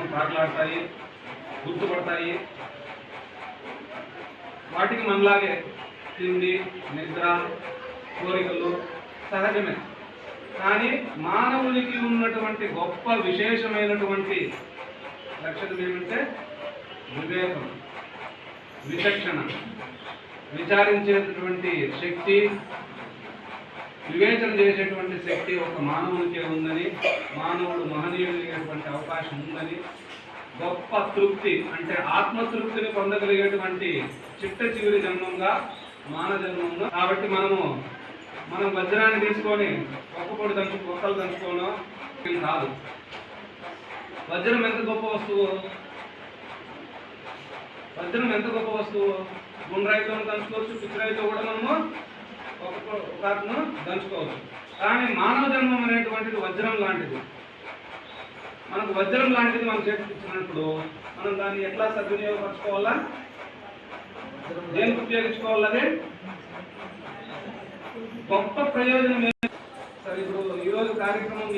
కోసం పాటలాడతాయి గుర్తుపడతాయి. వాటికి మనలాగే తిండి నిద్ర కోరికలు సహజమే. కానీ మానవునికి ఉన్నటువంటి గొప్ప విశేషమైనటువంటి లక్షణం ఏమంటే వివేకం విచక్షణ. విచారించేటటువంటి శక్తి వివేచన చేసేటువంటి శక్తి ఒక మానవునికే ఉందని మానవుడు మహనీయుడైనటువంటి అవకాశం ఉందని గొప్ప తృప్తి అంటే ఆత్మతృప్తిని పొందగలిగేటువంటి చిట్ట చివరి జన్మంగా మాన జన్మంగా. కాబట్టి మనము మనం వజ్రాన్ని తీసుకొని గొప్ప పొడి దంచు కుక్కలు దంచుకోవడం కాదు. వజ్రం ఎంత గొప్ప వస్తువు? వజ్రం ఎంత గొప్ప వస్తువు? గుండ్రాయితో దంచుకోవచ్చు పిచ్చిరాయితో కూడా మనము ఒక దంచుకోవచ్చు. కానీ మానవ జన్మం అనేటువంటిది వజ్రం లాంటిది. మనకు వజ్రం లాంటిది మనం చేతికి ఇచ్చినప్పుడు మనం దాన్ని ఎట్లా సద్వినియోగపరచుకోవాలా? దేనికి ఉపయోగించుకోవాలి గొప్ప ప్రయోజనం సరే ఇప్పుడు ఈరోజు కార్యక్రమం